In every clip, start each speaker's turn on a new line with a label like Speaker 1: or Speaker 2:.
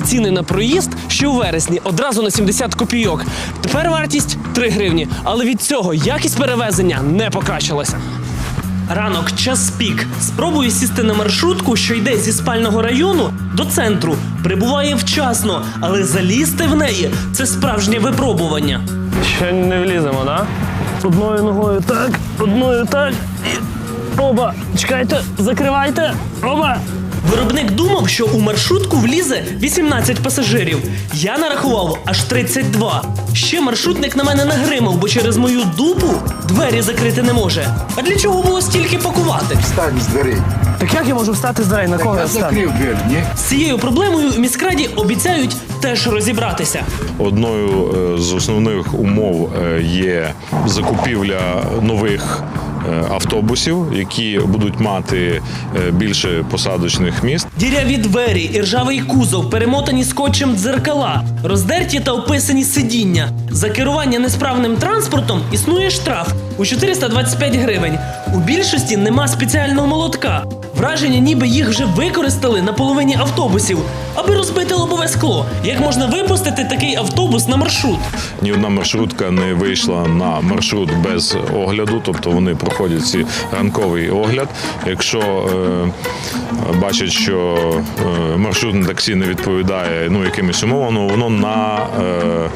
Speaker 1: ціни на проїзд ще у вересні одразу на 70 копійок. Тепер вартість 3 гривні. Але від цього якість перевезення не покращилася. Ранок час пік. Спробую сісти на маршрутку, що йде зі спального району до центру. Прибуває вчасно, але залізти в неї це справжнє випробування. Ще не вліземо, да? Одною ногою так, одною так. І... Оба, чекайте, закривайте. Оба. Виробник думав, що у маршрутку влізе 18 пасажирів. Я нарахував аж 32. Ще маршрутник на мене нагримав, бо через мою дупу двері закрити не може. А для чого було стільки пакувати?
Speaker 2: Встань з дверей.
Speaker 1: Так як я можу встати з дверей на кого
Speaker 2: Я закрив двері, ні?
Speaker 1: З цією проблемою в міськраді обіцяють теж розібратися.
Speaker 3: Одною е, з основних умов е, є закупівля нових автобусів, які будуть мати е, більше посадочних місць.
Speaker 1: Діряві двері, іржавий кузов, перемотані скотчем дзеркала, роздерті та описані сидіння. За керування несправним транспортом існує штраф у 425 гривень. У більшості нема спеціального молотка. Враження, ніби їх вже використали на половині автобусів, аби розбити лобове скло. Як можна випустити такий автобус на маршрут?
Speaker 3: Ні одна маршрутка не вийшла на маршрут без огляду, тобто вони проходять ці ранковий огляд. Якщо е, бачать, що е, маршрутне таксі не відповідає ну, якимось умовам, ну, воно на е,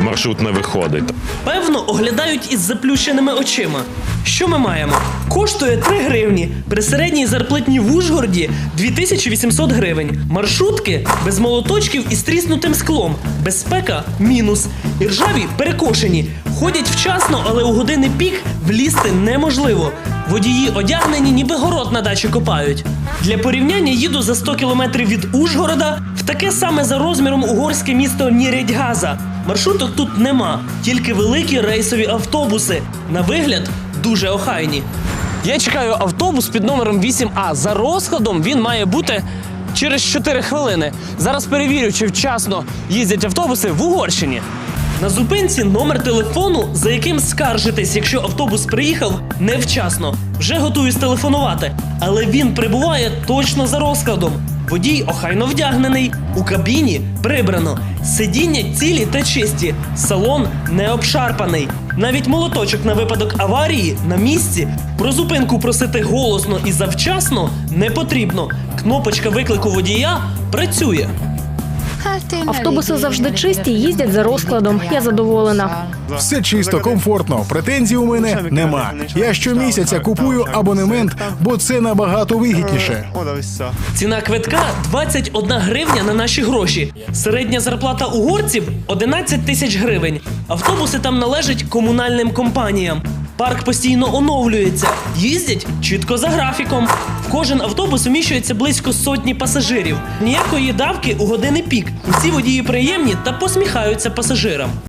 Speaker 3: маршрут не виходить.
Speaker 1: Певно, оглядають із заплющеними очима. Що ми маємо? Коштує 3 гривні. При середній зарплатні в Ужгороді 2800 гривень. Маршрутки без молоточків і стріснутим склом. Безпека мінус. Іржаві перекошені. Ходять вчасно, але у години пік влізти неможливо. Водії одягнені, ніби город на дачі копають. Для порівняння їду за 100 кілометрів від Ужгорода в таке саме за розміром угорське місто Нірядьгаза. Маршруток тут нема, тільки великі рейсові автобуси. На вигляд дуже охайні. Я чекаю автобус під номером 8А. За розкладом він має бути через 4 хвилини. Зараз перевірю, чи вчасно їздять автобуси в Угорщині. На зупинці номер телефону, за яким скаржитесь, якщо автобус приїхав невчасно. Вже готуюсь телефонувати, але він прибуває точно за розкладом. Водій охайно вдягнений, у кабіні прибрано. Сидіння цілі та чисті, салон не обшарпаний. Навіть молоточок на випадок аварії на місці. Про зупинку просити голосно і завчасно не потрібно. Кнопочка виклику водія працює.
Speaker 4: Автобуси завжди чисті, їздять за розкладом. Я задоволена.
Speaker 5: Все чисто, комфортно. Претензій у мене нема. Я щомісяця купую абонемент, бо це набагато вигідніше.
Speaker 1: Ціна квитка 21 гривня на наші гроші. Середня зарплата угорців 11 тисяч гривень. Автобуси там належать комунальним компаніям. Парк постійно оновлюється, їздять чітко за графіком. В кожен автобус вміщується близько сотні пасажирів. Ніякої давки у години пік. Усі водії приємні та посміхаються пасажирам.